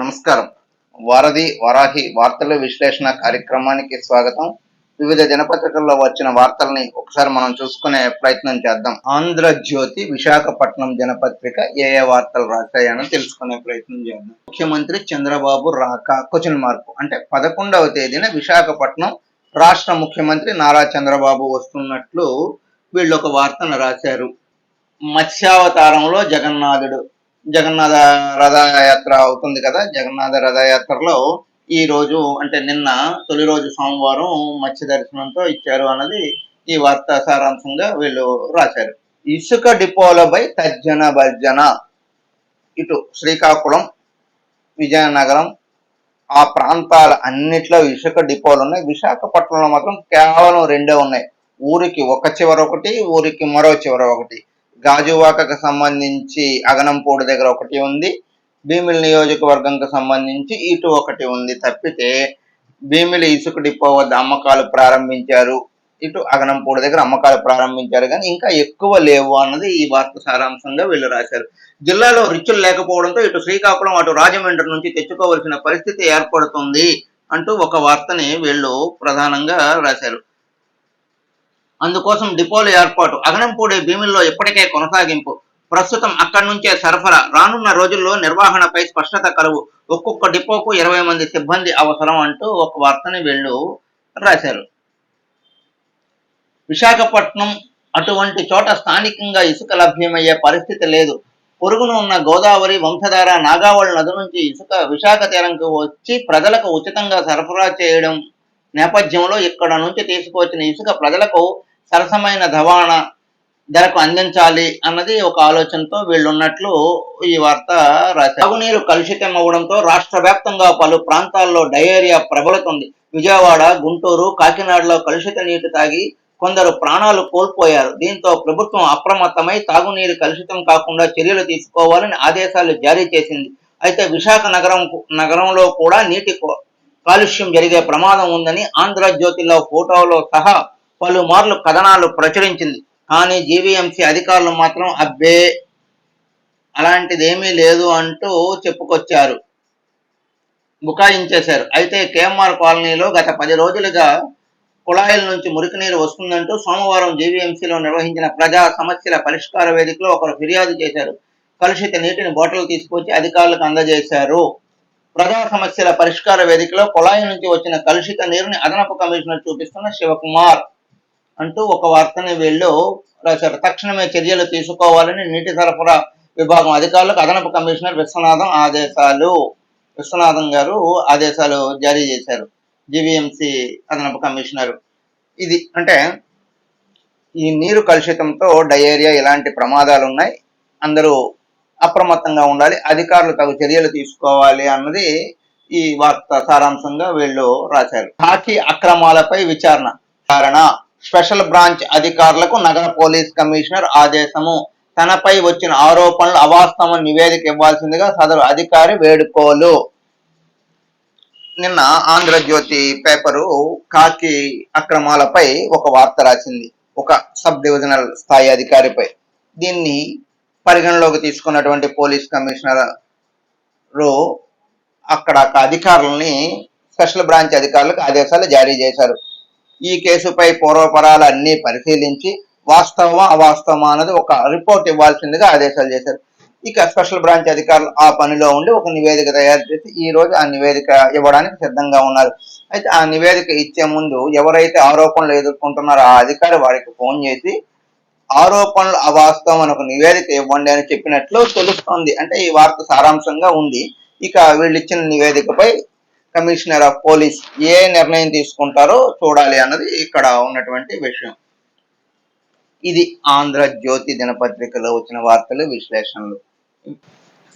నమస్కారం. వారధి వారాహి వార్తల విశ్లేషణ కార్యక్రమానికి స్వాగతం. వివిధ దినపత్రికల్లో వచ్చిన వార్తల్ని ఒకసారి మనం చూసుకునే ప్రయత్నం చేద్దాం. ఆంధ్రజ్యోతి విశాఖపట్నం దినపత్రిక ఏ ఏ వార్తలు రాశాయని తెలుసుకునే ప్రయత్నం చేద్దాం. ముఖ్యమంత్రి చంద్రబాబు రాక క్వశ్చన్ మార్పు అంటే పదకొండవ తేదీన విశాఖపట్నం రాష్ట్ర ముఖ్యమంత్రి నారా చంద్రబాబు వస్తున్నట్లు వీళ్ళు ఒక వార్తను రాశారు. మత్స్యావతారంలో జగన్నాథుడు జగన్నాథ రథయాత్ర అవుతుంది కదా. జగన్నాథ రథయాత్రలో ఈ రోజు అంటే నిన్న తొలి రోజు సోమవారం మత్స్య దర్శనంతో ఇచ్చారు అన్నది ఈ వార్త సారాంశంగా వీళ్ళు రాశారు. ఇసుక డిపోలపై తర్జన భర్జన. ఇటు శ్రీకాకుళం విజయనగరం ఆ ప్రాంతాల అన్నిట్లో ఇసుక డిపోలు ఉన్నాయి. విశాఖపట్నంలో మాత్రం కేవలం రెండే ఉన్నాయి. ఊరికి ఒక చివర ఒకటి ఊరికి మరో చివర ఒకటి. గాజువాకకు సంబంధించి అగనంపూడి దగ్గర ఒకటి ఉంది. భీమిలి నియోజకవర్గంకు సంబంధించి ఇటు ఒకటి ఉంది. తప్పితే భీమిలి ఇసుక డిపో వద్ద అమ్మకాలు ప్రారంభించారు. ఇటు అగనంపూడి దగ్గర అమ్మకాలు ప్రారంభించారు. కానీ ఇంకా ఎక్కువ లేవు అన్నది ఈ వార్త సారాంశంగా వీళ్ళు రాశారు. జిల్లాలో రిచ్చులు లేకపోవడంతో ఇటు శ్రీకాకుళం అటు రాజమండ్రి నుంచి తెచ్చుకోవలసిన పరిస్థితి ఏర్పడుతుంది అంటూ ఒక వార్తని వీళ్ళు ప్రధానంగా రాశారు. అందుకోసం డిపోల ఏర్పాటు. అగనంపూడి భీమిల్లో ఇప్పటికే కొనసాగింపు. ప్రస్తుతం అక్కడి నుంచే సరఫరా. రానున్న రోజుల్లో నిర్వహణపై స్పష్టత కలువు ఒక్కొక్క డిపోకు ఇరవై మంది సిబ్బంది అవసరం అంటూ ఒక వార్తని వీళ్ళు రాశారు. విశాఖపట్నం అటువంటి చోట స్థానికంగా ఇసుక లభ్యమయ్యే పరిస్థితి లేదు. పొరుగున ఉన్న గోదావరి వంశధార నాగావళి నది నుంచి ఇసుక విశాఖ తీరంకు వచ్చి ప్రజలకు ఉచితంగా సరఫరా చేయడం నేపథ్యంలో ఇక్కడ నుంచి తీసుకువచ్చిన ఇసుక ప్రజలకు సరసమైన రవాణా ధరకు అందించాలి అన్నది ఒక ఆలోచనతో వీళ్ళున్నట్లు ఈ వార్త రాశారు. తాగునీరు కలుషితం అవ్వడంతో రాష్ట్ర వ్యాప్తంగా పలు ప్రాంతాల్లో డయేరియా ప్రబలుతుంది. విజయవాడ గుంటూరు కాకినాడలో కలుషిత నీటి తాగి కొందరు ప్రాణాలు కోల్పోయారు. దీంతో ప్రభుత్వం అప్రమత్తమై తాగునీరు కలుషితం కాకుండా చర్యలు తీసుకోవాలని ఆదేశాలు జారీ చేసింది. అయితే విశాఖ నగరం నగరంలో కూడా నీటి కాలుష్యం జరిగే ప్రమాదం ఉందని ఆంధ్రజ్యోతిలో ఫోటోలో సహా పలుమార్లు కథనాలు ప్రచురించింది. కానీ జీవీఎంసీ అధికారులు మాత్రం అబ్బే అలాంటిదేమీ లేదు అంటూ చెప్పుకొచ్చారు. బుకాయించేశారు. అయితే కేఎంఆర్ కాలనీలో గత పది రోజులుగా కుళాయిల నుంచి మురికి నీరు వస్తుందంటూ సోమవారం జీవీఎంసీలో నిర్వహించిన ప్రజా సమస్యల పరిష్కార వేదికలో ఒకరు ఫిర్యాదు చేశారు. కలుషిత నీటిని బాటిల్ తీసుకొచ్చి అధికారులకు అందజేశారు. ప్రజా సమస్యల పరిష్కార వేదికలో కుళాయి నుంచి వచ్చిన కలుషిత నీరుని అదనపు కమిషనర్ చూపిస్తున్న శివకుమార్ అంటూ ఒక వార్తని వీళ్ళు రాశారు. తక్షణమే చర్యలు తీసుకోవాలని నీటి సరఫరా విభాగం అధికారులకు అదనపు కమిషనర్ విశ్వనాథం ఆదేశాలు విశ్వనాథం గారు ఆదేశాలు జారీ చేశారు. జీవీఎంసీ అదనపు కమిషనర్. ఇది అంటే ఈ నీరు కలుషితంతో డయేరియా ఇలాంటి ప్రమాదాలు ఉన్నాయి అందరూ అప్రమత్తంగా ఉండాలి అధికారులు తగు చర్యలు తీసుకోవాలి అన్నది ఈ వార్త సారాంశంగా వీళ్ళు రాశారు. హాకీ అక్రమాలపై విచారణ. విచారణ స్పెషల్ బ్రాంచ్ అధికారులకు నగర పోలీస్ కమిషనర్ ఆదేశము. తనపై వచ్చిన ఆరోపణలు అవాస్తవం నివేదిక ఇవ్వాల్సిందిగా సదరు అధికారి వేడుకోలు. నిన్న ఆంధ్రజ్యోతి పేపరు కాకి అక్రమాలపై ఒక వార్త రాసింది. ఒక సబ్ డివిజనల్ స్థాయి అధికారిపై. దీన్ని పరిగణలోకి తీసుకున్నటువంటి పోలీస్ కమిషనర్ అక్కడ అధికారులని స్పెషల్ బ్రాంచ్ అధికారులకు ఆదేశాలు జారీ చేశారు. ఈ కేసుపై పూర్వపరాలు అన్నీ పరిశీలించి వాస్తవమా అవాస్తవమా అన్నది ఒక రిపోర్ట్ ఇవ్వాల్సిందిగా ఆదేశాలు చేశారు. ఇక స్పెషల్ బ్రాంచ్ అధికారులు ఆ పనిలో ఉండి ఒక నివేదిక తయారు చేసి ఈ రోజు ఆ నివేదిక ఇవ్వడానికి సిద్ధంగా ఉన్నారు. అయితే ఆ నివేదిక ఇచ్చే ముందు ఎవరైతే ఆరోపణలు ఎదుర్కొంటున్నారో ఆ అధికారి వారికి ఫోన్ చేసి ఆరోపణలు అవాస్తవం అని ఒక నివేదిక ఇవ్వండి అని చెప్పినట్లు తెలుస్తోంది. అంటే ఈ వార్త సారాంశంగా ఉంది. ఇక వీళ్ళు ఇచ్చిన నివేదికపై కమిషనర్ ఆఫ్ పోలీస్ ఏ నిర్ణయం తీసుకుంటారో చూడాలి అన్నది ఇక్కడ ఉన్నటువంటి విషయం. ఇది ఆంధ్రజ్యోతి దినపత్రికలో వచ్చిన వార్తలు విశ్లేషణలు.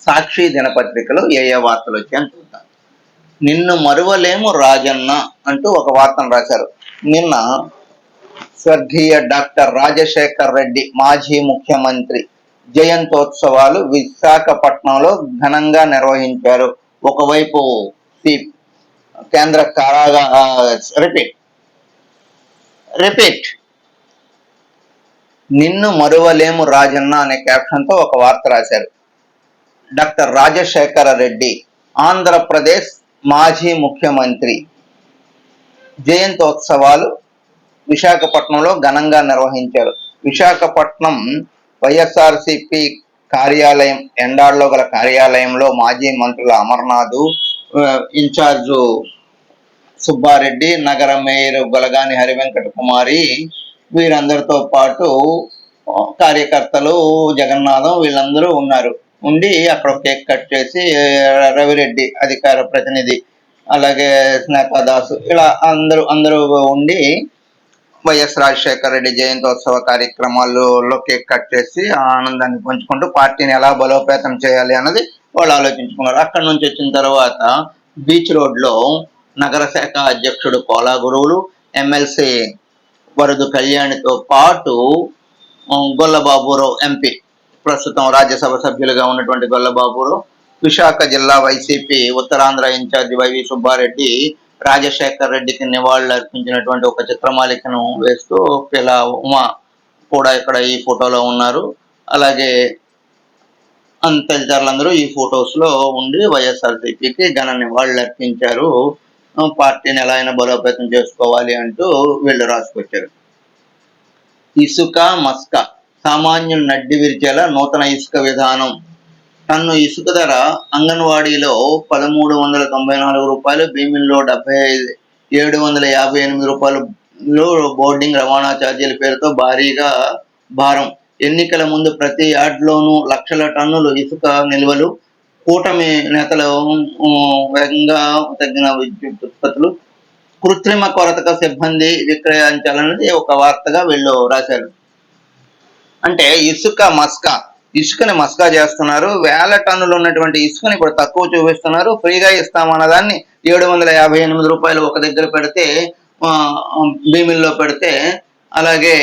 సాక్షి దినపత్రికలో ఏ ఏ వార్తలు వచ్చాయని చూద్దాం. నిన్ను మరువలేము రాజన్న అంటూ ఒక వార్తను రాశారు. నిన్న స్వర్గీయ డాక్టర్ రాజశేఖర్ రెడ్డి మాజీ ముఖ్యమంత్రి జయంతోత్సవాలు విశాఖపట్నంలో ఘనంగా నిర్వహించారు. ఒకవైపు కేంద్ర కారాగా రిపీట్ రిపీట్. నిన్ను మరువలేము రాజన్న అనే క్యాప్షన్తో ఒక వార్త రాశారు. డాక్టర్ రాజశేఖర రెడ్డి ఆంధ్రప్రదేశ్ మాజీ ముఖ్యమంత్రి జయంతోత్సవాలు విశాఖపట్నంలో ఘనంగా నిర్వహించారు. విశాఖపట్నం వైఎస్ఆర్సిపి కార్యాలయం ఎండాడలో గల కార్యాలయంలో మాజీ మంత్రుల అమర్నాథ్ ఇన్ఛార్జు సుబ్బారెడ్డి నగర మేయర్ బలగాని హరివెంకట కుమారి వీరందరితో పాటు కార్యకర్తలు జగన్నాథం వీళ్ళందరూ ఉన్నారు. ఉండి అక్కడ కేక్ కట్ చేసి రవిరెడ్డి అధికార ప్రతినిధి అలాగే స్నేహదాసు ఇలా అందరూ అందరూ ఉండి వైఎస్ రాజశేఖర రెడ్డి జయంతోత్సవ కార్యక్రమాల్లో కేక్ కట్ చేసి ఆనందాన్ని పంచుకుంటూ పార్టీని ఎలా బలోపేతం చేయాలి అన్నది వాళ్ళు ఆలోచించుకున్నారు. అక్కడ నుంచి వచ్చిన తర్వాత బీచ్ రోడ్లో నగర శాఖ అధ్యక్షుడు కోలా గురువులు ఎమ్మెల్సీ వరదు కళ్యాణితో పాటు గొల్లబాబురావు ఎంపీ ప్రస్తుతం రాజ్యసభ సభ్యులుగా ఉన్నటువంటి గొల్లబాబురావు విశాఖ జిల్లా YCP Uttarandhra incharge Y V Subba Reddy Rajasekhar రెడ్డికి నివాళులు అర్పించినటువంటి ఒక చిత్రమాలికను వేస్తూ ఇలా ఉమా కూడా ఇక్కడ ఈ ఫోటోలో ఉన్నారు. అలాగే తదితరులందరూ ఈ ఫొటోస్లో ఉండి వైఎస్ఆర్సీపీకి ఘన నివాళులు అర్పించారు. పార్టీని ఎలా అయినా బలోపేతం చేసుకోవాలి అంటూ వీళ్ళు రాసుకొచ్చారు. ఇసుక మస్క సామాన్యులు నడ్డి విరిచేలా నూతన ఇసుక విధానం టన్ను ఇసుక ధర అంగన్వాడీలో పదమూడు వందల తొంభై నాలుగు రూపాయలు భీమిల్లో డెబ్బై ఐదు ఏడు వందల యాభై ఎనిమిది రూపాయలు బోర్డింగ్ రవాణా ఛార్జీల పేరుతో భారీగా భారం. ఎన్నికల ముందు ప్రతి యార్డ్లోనూ లక్షల టన్నులు ఇసుక నిల్వలు కూటమి నేతలు వేగంగా తగ్గిన విద్యుత్ ఉత్పత్తులు కృత్రిమ కొరతకు సిబ్బంది విక్రయించాలన్నది ఒక వార్తగా వీళ్ళు రాశారు. అంటే ఇసుక మస్క. ఇసుకని మస్కా చేస్తున్నారు. వేల టన్నులు ఉన్నటువంటి ఇసుకని ఇప్పుడు తక్కువ చూపిస్తున్నారు. ఫ్రీగా ఇస్తామన్న దాన్ని ఏడు వందల యాభై ఎనిమిది రూపాయలు ఒక దగ్గర పెడితే భీమిల్లో పెడితే అలాగే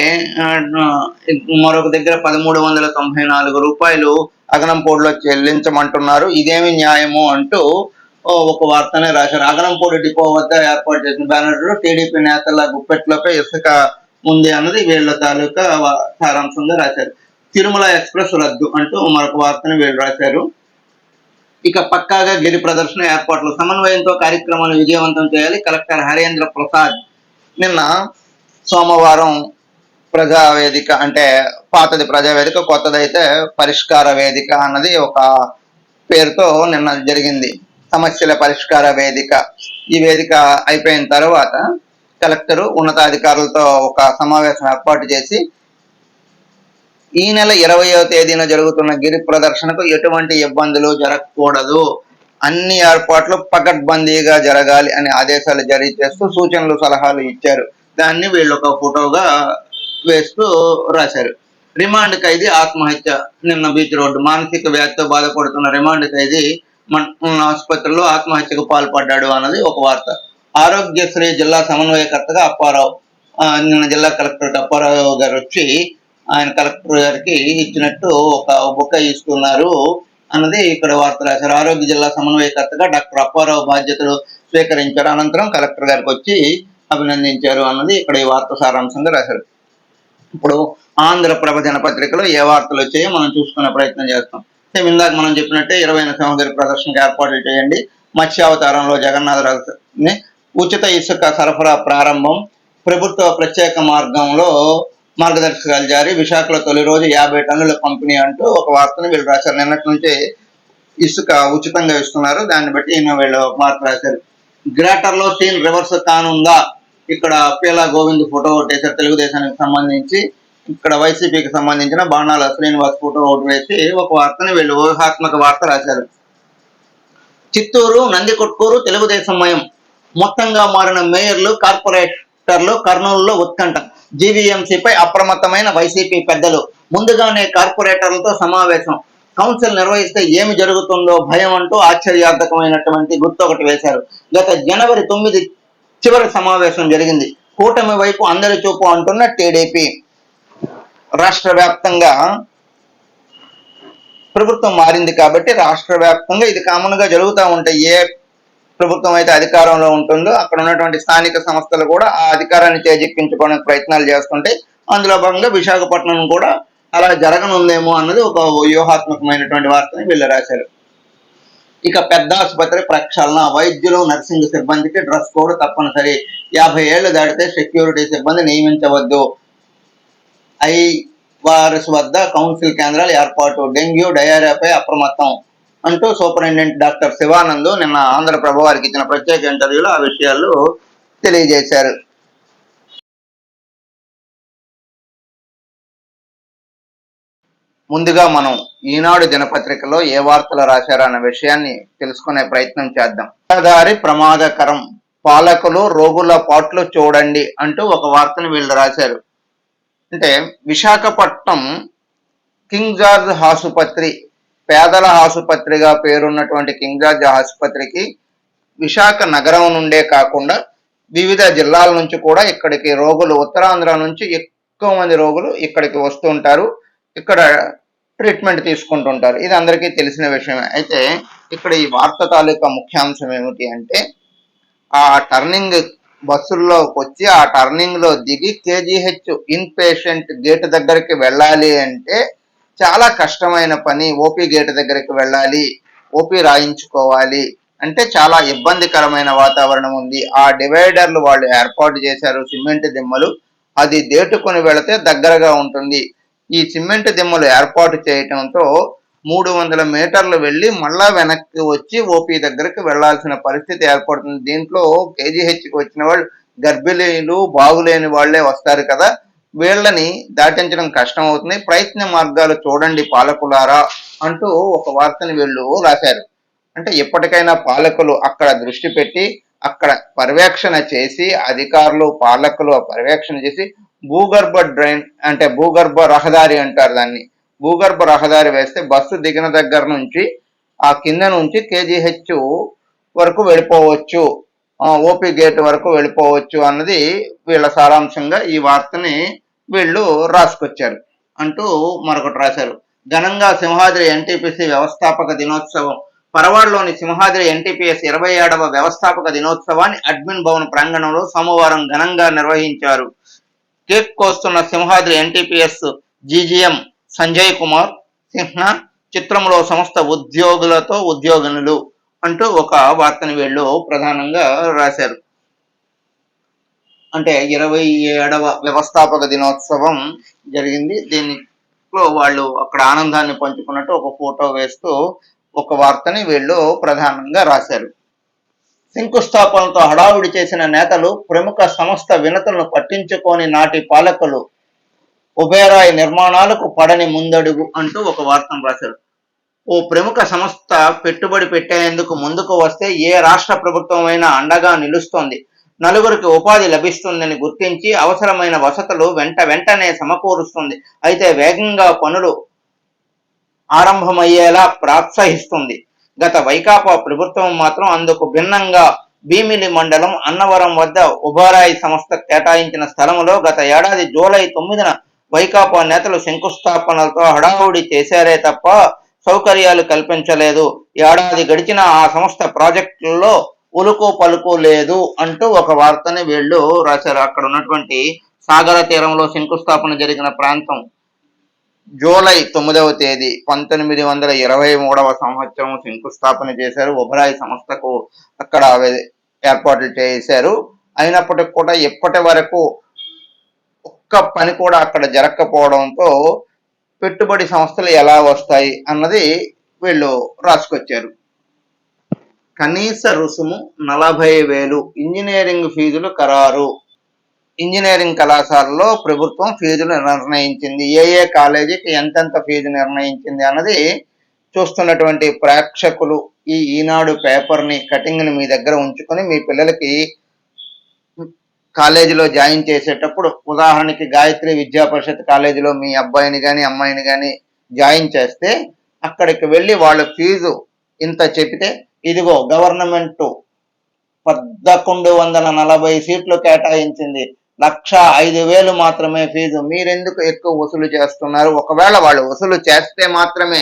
మరొక దగ్గర పదమూడు వందల తొంభై నాలుగు రూపాయలు అగనంపూడిలో చెల్లించమంటున్నారు. ఇదేమి న్యాయము అంటూ ఒక వార్తనే రాశారు. అగనంపూడి డిపో వద్ద ఏర్పాటు చేసిన బ్యానర్లో టీడీపీ నేతల గుప్పెట్లోపై ఇసుక ఉంది అన్నది వీళ్ళ తాలూకా సారాంశంగా రాశారు. తిరుమల ఎక్స్ప్రెస్ రద్దు అంటూ మరొక వార్తను వీళ్ళు రాశారు. ఇక పక్కాగా గిరి ప్రదర్శన ఏర్పాట్లు. సమన్వయంతో కార్యక్రమాన్ని విజయవంతం చేయాలి. కలెక్టర్ హరేంద్ర ప్రసాద్ నిన్న సోమవారం ప్రజా వేదిక అంటే పాతది ప్రజా వేదిక కొత్తదైతే పరిష్కార వేదిక అన్నది ఒక పేరుతో నిన్న జరిగింది. సమస్యల పరిష్కార వేదిక. ఈ వేదిక అయిపోయిన తర్వాత కలెక్టర్ ఉన్నతాధికారులతో ఒక సమావేశం ఏర్పాటు చేసి ఈ నెల ఇరవయో తేదీన జరుగుతున్న గిరి ప్రదర్శనకు ఎటువంటి ఇబ్బందులు జరగకూడదు. అన్ని ఏర్పాట్లు పకడ్బందీగా జరగాలి అనే ఆదేశాలు జారీ చేస్తూ సూచనలు సలహాలు ఇచ్చారు. దాన్ని వీళ్ళు ఒక ఫోటోగా వేస్తూ రాశారు. రిమాండ్ ఖైదీ ఆత్మహత్య నిన్న బీచ్ రోడ్డు. మానసిక వ్యాధితో బాధపడుతున్న రిమాండ్ ఖైదీ మన ఆసుపత్రిలో ఆత్మహత్యకు పాల్పడ్డాడు అన్నది ఒక వార్త. ఆరోగ్యశ్రీ జిల్లా సమన్వయకర్తగా అప్పారావు నిన్న జిల్లా కలెక్టర్ అప్పారావు గారు వచ్చి ఆయన కలెక్టర్ గారికి ఇచ్చినట్టు ఒక బుక్క ఇస్తున్నారు అన్నది ఇక్కడ వార్త రాశారు. ఆరోగ్య జిల్లా సమన్వయకర్తగా డాక్టర్ అప్పారావు బాధ్యతలు స్వీకరించారు. అనంతరం కలెక్టర్ గారికి వచ్చి అభినందించారు అన్నది ఇక్కడ ఈ వార్త సారాంశంగా రాశారు. ఇప్పుడు ఆంధ్రప్రభ దినపత్రికలో ఏ వార్తలు వచ్చాయో మనం చూసుకునే ప్రయత్నం చేస్తాం. సేమ్ ఇందాక మనం చెప్పినట్టే ఇరవై సింహగిరి ప్రదర్శనకు ఏర్పాట్లు చేయండి. మత్స్యావతారంలో జగన్నాథరాజుని ఉచిత ఇసుక సరఫరా ప్రారంభం ప్రభుత్వ ప్రత్యేక మార్గంలో మార్గదర్శకాలు జారీ. విశాఖలో తొలి రోజు యాభై టన్నుల పంపిణీ అంటూ ఒక వార్తను వీళ్ళు రాశారు. నిన్నటి నుంచి ఇసుక ఉచితంగా ఇస్తున్నారు. దాన్ని బట్టి ఈయన వీళ్ళు మార్పు వార్త రాశారు. గ్రేటర్లో సీన్ రివర్స్ కానుందా? ఇక్కడ పీలా గోవింద్ ఫోటో ఒకటేసారు తెలుగుదేశానికి సంబంధించి ఇక్కడ వైసీపీకి సంబంధించిన బాణాల శ్రీనివాస్ ఫోటో ఒకటి వేసి ఒక వార్తని వీళ్ళు ఊహాత్మక వార్త రాశారు. చిత్తూరు నందికొట్కూరు తెలుగుదేశం మయం. మొత్తంగా మారిన మేయర్లు కార్పొరేటర్లు కర్నూలులో ఉత్కంఠ. జీవీఎంసీపై అప్రమత్తమైన వైసీపీ పెద్దలు ముందుగానే కార్పొరేటర్లతో సమావేశం. కౌన్సిల్ నిర్వహిస్తే ఏమి జరుగుతుందో భయం అంటూ ఆశ్చర్యార్థకమైనటువంటి గుర్తు ఒకటి వేశారు. గత జనవరి తొమ్మిది చివరి సమావేశం జరిగింది. కూటమి వైపు అందరి చూపు అంటున్న టీడీపీ. రాష్ట్ర వ్యాప్తంగా ప్రభుత్వం మారింది కాబట్టి రాష్ట్ర వ్యాప్తంగా ఇది కామన్గా జరుగుతూ ఉంటాయి ఏ ప్రభుత్వం అయితే అధికారంలో ఉంటుందో అక్కడ ఉన్నటువంటి స్థానిక సంస్థలు కూడా ఆ అధికారాన్ని చేజిక్కించుకోవడానికి ప్రయత్నాలు చేస్తుంటే అందులో భాగంగా విశాఖపట్నం కూడా అలా జరగనుందేమో అన్నది ఒక వ్యూహాత్మకమైనటువంటి వార్తని వీళ్ళు రాశారు. ఇక పెద్ద ఆసుపత్రి ప్రక్షాళన వైద్యులు నర్సింగ్ సిబ్బందికి డ్రెస్ కోడ్ తప్పనిసరి. యాభై ఏళ్ళు దాటితే సెక్యూరిటీ సిబ్బంది నియమించవద్దు. ఐ వారస్ వద్ద కౌన్సిల్ కేంద్రాలు ఏర్పాటు. డెంగ్యూ డయేరియాపై అప్రమత్తం. అంటూ సూపరింటెండెంట్ డాక్టర్ శివానంద్ నిన్న ఆంధ్రప్రభ వారికి ఇచ్చిన ప్రత్యేక ఇంటర్వ్యూలో ఆ విషయాలు తెలియజేశారు. ముందుగా మనం ఈనాడు దినపత్రికలో ఏ వార్తలు రాశారన్న విషయాన్ని తెలుసుకునే ప్రయత్నం చేద్దాం. రహదారి ప్రమాదకరం. పాలకులు రోగుల పాట్లు చూడండి అంటూ ఒక వార్తను వీళ్ళు రాశారు. అంటే విశాఖపట్నం కింగ్ జార్జ్ ఆసుపత్రి పేదల ఆసుపత్రిగా పేరున్నటువంటి కింగ్ జార్జ్ ఆసుపత్రికి విశాఖ నగరం నుండే కాకుండా వివిధ జిల్లాల నుంచి కూడా ఇక్కడికి రోగులు ఉత్తరాంధ్ర నుంచి ఎక్కువ మంది రోగులు ఇక్కడికి వస్తుంటారు ఇక్కడ ట్రీట్మెంట్ తీసుకుంటుంటారు. ఇది అందరికీ తెలిసిన విషయమే. అయితే ఇక్కడ ఈ వార్త తాలూకా ముఖ్యాంశం ఏమిటి అంటే ఆ టర్నింగ్ బస్సుల్లో వచ్చి ఆ టర్నింగ్లో దిగి కేజీహెచ్ ఇన్ పేషెంట్ గేట్ దగ్గరికి వెళ్ళాలి అంటే చాలా కష్టమైన పని ఓపీ గేట్ దగ్గరికి వెళ్ళాలి ఓపీ రాయించుకోవాలి. అంటే చాలా ఇబ్బందికరమైన వాతావరణం ఉంది. ఆ డివైడర్లు వాళ్ళు ఏర్పాటు చేశారు సిమెంట్ దిమ్మలు. అది దేటుకొని వెళితే దగ్గరగా ఉంటుంది. ఈ సిమెంట్ దిమ్మలు ఏర్పాటు చేయటంతో మూడు వందల మీటర్లు వెళ్ళి మళ్ళా వెనక్కి వచ్చి ఓపీ దగ్గరికి వెళ్ళాల్సిన పరిస్థితి ఏర్పడుతుంది. దీంట్లో కేజీహెచ్కి వచ్చిన వాళ్ళు గర్భిణీలు బాగులేని వాళ్ళే వస్తారు కదా. వీళ్ళని దాటించడం కష్టం అవుతుంది ప్రయత్న మార్గాలు చూడండి పాలకులారా అంటూ ఒక వార్తని వీళ్ళు రాశారు. అంటే ఎప్పటికైనా పాలకులు అక్కడ దృష్టి పెట్టి అక్కడ పర్యవేక్షణ చేసి అధికారులు పాలకులు పర్యవేక్షణ చేసి భూగర్భ డ్రైన్ అంటే భూగర్భ రహదారి అంటారు దాన్ని. భూగర్భ రహదారి వేస్తే బస్సు దిగిన దగ్గర నుంచి ఆ కింద నుంచి కేజీహెచ్ వరకు వెళ్ళిపోవచ్చు. ఓపీ గేట్ వరకు వెళ్ళిపోవచ్చు అన్నది వీళ్ళ సారాంశంగా ఈ వార్తని వీళ్ళు రాసుకొచ్చారు అంటూ మరొకటి రాశారు. ఘనంగా సింహాద్రి ఎన్టీపీసీ వ్యవస్థాపక దినోత్సవం పరవాడలోని సింహాద్రి ఎన్టీపీఎస్ ఇరవై ఏడవ వ్యవస్థాపక దినోత్సవాన్ని అడ్మిన్ భవన్ ప్రాంగణంలో సోమవారం ఘనంగా నిర్వహించారు. కేక్ కోస్తున్న సింహాద్రి ఎన్టీపీఎస్ జీజీఎం సంజయ్ కుమార్ సింహ చిత్రంలో సంస్థ ఉద్యోగులతో ఉద్యోగినులు అంటూ ఒక వార్తని వీళ్ళు ప్రధానంగా రాశారు. అంటే ఇరవై ఏడవ వ్యవస్థాపక దినోత్సవం జరిగింది. దీనిలో వాళ్ళు అక్కడ ఆనందాన్ని పంచుకున్నట్టు ఒక ఫోటో వేస్తూ ఒక వార్తని వీళ్ళు ప్రధానంగా రాశారు. శంకుస్థాపనతో హడావుడి చేసిన నేతలు ప్రముఖ సంస్థ వినతులను పట్టించుకొని నాటి పాలకులు ఉభయరాయి నిర్మాణాలకు పడని ముందడుగు అంటూ ఒక వార్తను రాశారు. ఓ ప్రముఖ సంస్థ పెట్టుబడి పెట్టేందుకు ముందుకు వస్తే ఏ రాష్ట్ర ప్రభుత్వమైనా అండగా నిలుస్తోంది. నలుగురికి ఉపాధి లభిస్తుందని గుర్తించి అవసరమైన వసతులు వెంట వెంటనే సమకూరుస్తుంది. అయితే వేగంగా పనులు ఆరంభమయ్యేలా ప్రోత్సహిస్తుంది. గత వైకాపా ప్రభుత్వం మాత్రం అందుకు భిన్నంగా భీమిలి మండలం అన్నవరం వద్ద ఉభారాయి సంస్థ కేటాయించిన స్థలంలో గత ఏడాది జూలై తొమ్మిదిన వైకాపా నేతలు శంకుస్థాపనలతో హడావుడి చేశారే తప్ప సౌకర్యాలు కల్పించలేదు. ఏడాది గడిచిన ఆ సంస్థ ప్రాజెక్టుల్లో ఉలుకో పలుకు లేదు అంటూ ఒక వార్తని వీళ్ళు రాశారు. అక్కడ ఉన్నటువంటి సాగర తీరంలో శంకుస్థాపన జరిగిన ప్రాంతం జూలై తొమ్మిదవ తేదీ పంతొమ్మిది వందల ఇరవై మూడవ సంవత్సరం శంకుస్థాపన చేశారు. ఉభరాయి సంస్థకు అక్కడ ఏర్పాట్లు చేశారు. అయినప్పటికి కూడా ఇప్పటి వరకు ఒక్క పని కూడా అక్కడ జరగకపోవడంతో పెట్టుబడి సంస్థలు ఎలా వస్తాయి అన్నది వీళ్ళు రాసుకొచ్చారు. కనీస రుసుము నలభై వేలు. ఇంజనీరింగ్ ఫీజులు ఖరారు. ఇంజనీరింగ్ కళాశాలలో ప్రభుత్వం ఫీజులు నిర్ణయించింది. ఏ ఏ కాలేజీకి ఎంతెంత ఫీజు నిర్ణయించింది అన్నది చూస్తున్నటువంటి ప్రేక్షకులు ఈ ఈనాడు పేపర్ని కటింగ్ని మీ దగ్గర ఉంచుకొని మీ పిల్లలకి కాలేజీలో జాయిన్ చేసేటప్పుడు ఉదాహరణకి గాయత్రి విద్యా పరిషత్ కాలేజీలో మీ అబ్బాయిని కానీ అమ్మాయిని కానీ జాయిన్ చేస్తే అక్కడికి వెళ్ళి వాళ్ళ ఫీజు ఇంత చెప్తే ఇదిగో గవర్నమెంట్ పదకొండు వందల నలభై సీట్లు కేటాయించింది. లక్ష ఐదు వేలు మాత్రమే ఫీజు. మీరెందుకు ఎక్కువ వసూలు చేస్తున్నారు? ఒకవేళ వాళ్ళు వసూలు చేస్తే మాత్రమే.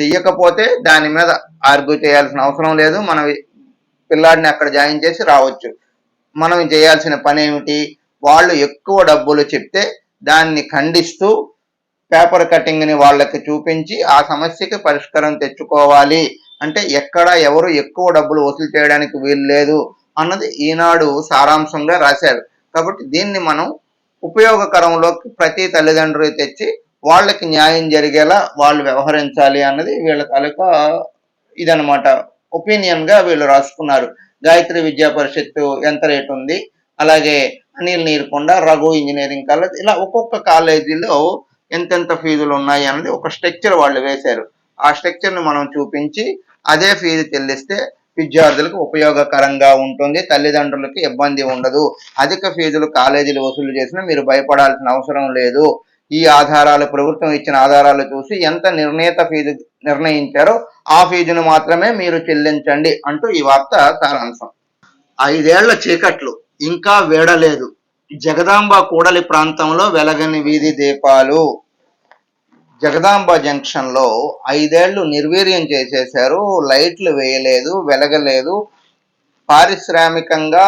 చెయ్యకపోతే దాని మీద ఆర్గ్యూ చేయాల్సిన అవసరం లేదు. మన పిల్లాడిని అక్కడ జాయిన్ చేసి రావచ్చు. మనం చేయాల్సిన పని ఏమిటి? వాళ్ళు ఎక్కువ డబ్బులు చెప్తే దాన్ని ఖండిస్తూ పేపర్ కటింగ్ని వాళ్ళకి చూపించి ఆ సమస్యకి పరిష్కారం తెచ్చుకోవాలి. అంటే ఎక్కడ ఎవరు ఎక్కువ డబ్బులు వసూలు చేయడానికి వీలు లేదు అన్నది ఈనాడు సారాంశంగా రాశారు. కాబట్టి దీన్ని మనం ఉపయోగకరంలోకి ప్రతి తల్లిదండ్రులు తెచ్చి వాళ్ళకి న్యాయం జరిగేలా వాళ్ళు వ్యవహరించాలి అన్నది వీళ్ళ తాలూకా ఇదనమాట ఒపీనియన్గా వీళ్ళు రాసుకున్నారు. గాయత్రి విద్యా పరిషత్తు ఎంత రేటు ఉంది? అలాగే అనిల్ నీరుకొండ రఘు ఇంజనీరింగ్ కాలేజ్ ఇలా ఒక్కొక్క కాలేజీలో ఎంతెంత ఫీజులు ఉన్నాయి అన్నది ఒక స్ట్రక్చర్ వాళ్ళు వేశారు. ఆ స్ట్రక్చర్ని మనం చూపించి అదే ఫీజు చెల్లిస్తే విద్యార్థులకు ఉపయోగకరంగా ఉంటుంది. తల్లిదండ్రులకు ఇబ్బంది ఉండదు. అధిక ఫీజులు కాలేజీలు వసూలు చేసినా మీరు భయపడాల్సిన అవసరం లేదు. ఈ ఆధారాలు ప్రభుత్వం ఇచ్చిన ఆధారాలు చూసి ఎంత నిర్ణీత ఫీజు నిర్ణయించారో ఆ ఫీజును మాత్రమే మీరు చెల్లించండి అంటూ ఈ వార్త సారాంశం. ఐదేళ్ళ చీకట్లు ఇంకా వేడలేదు. జగదాంబ కూడలి ప్రాంతంలో వెలగని వీధి దీపాలు. జగదాంబ జంక్షన్లో ఐదేళ్ళు నిర్వీర్యం చేసేశారు. లైట్లు వేయలేదు వెలగలేదు. పారిశ్రామికంగా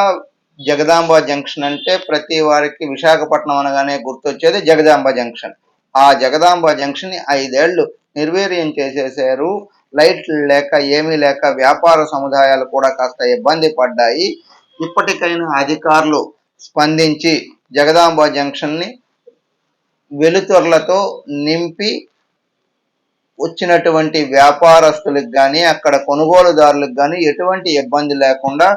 జగదాంబ జంక్షన్ అంటే ప్రతి వారికి విశాఖపట్నం అనగానే గుర్తొచ్చేది జగదాంబ జంక్షన్. ఆ జగదాంబ జంక్షన్ ఐదేళ్ళు నిర్వీర్యం చేసేశారు. లైట్లు లేక ఏమీ లేక వ్యాపార సముదాయాలు కూడా కాస్త ఇబ్బంది పడ్డాయి. ఇప్పటికైనా అధికారులు స్పందించి జగదాంబ జంక్షన్ని వెలుతురులతో నింపి వచ్చినటువంటి వ్యాపారస్తులకు కానీ అక్కడ కొనుగోలుదారులకు కానీ ఎటువంటి ఇబ్బంది లేకుండా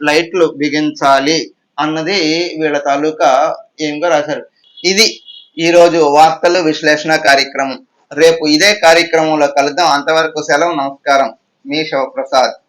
లైట్లు బిగించాలి అన్నది వీళ్ళ తాలూకా ఏంగా రాశారు. ఇది ఈరోజు వార్తలు విశ్లేషణ కార్యక్రమం. రేపు ఇదే కార్యక్రమంలో కలుద్దాం. అంతవరకు సెలవు నమస్కారం. మీ శివప్రసాద్.